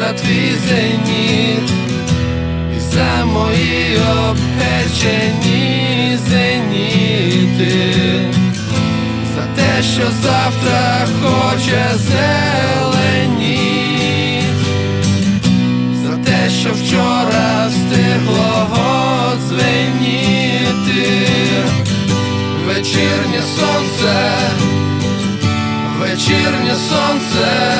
за твій зеніт, і за мої обпечені зеніти, за те, що завтра хоче зеленіть, за те, що вчора встигло дзвеніти, вечірнє сонце, вечірнє сонце.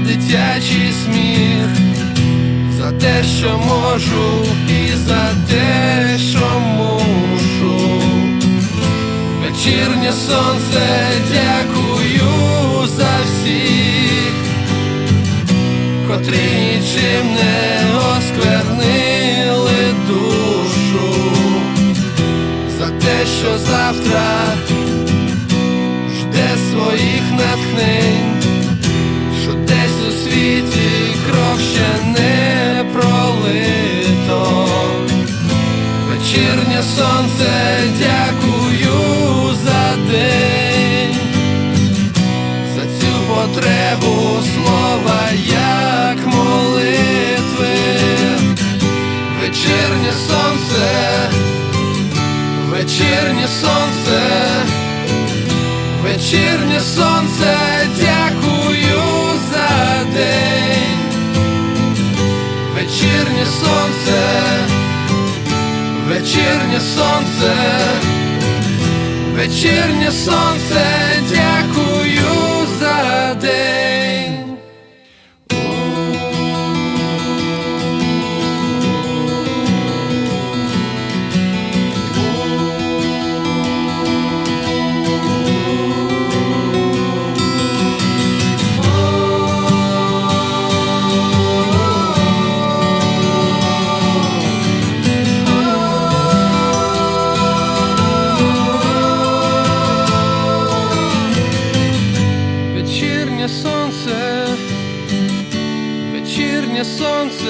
дитячий сміх, за те, що можу, і за те, що мушу. Вечірнє сонце, дякую за всіх, котрі нічим не осквернили душу, за те, що завтра Вечірнє сонце, дякую за день, за цю потребу слова, як молитви, вечірнє сонце, вечірнє сонце. Вечірнє сонце, дякую за день, вечірнє сонце, вечірнє сонце, вечірнє сонце, дякую за день.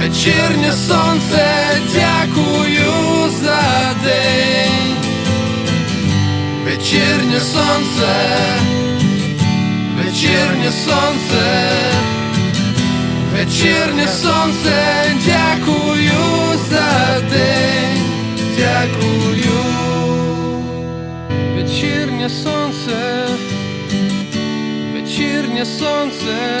вечірнє сонце, дякую за день, вечірнє сонце, вечірнє сонце, вечірнє сонце, дякую за день, дякую, вечірнє сонце вечірнє сонце,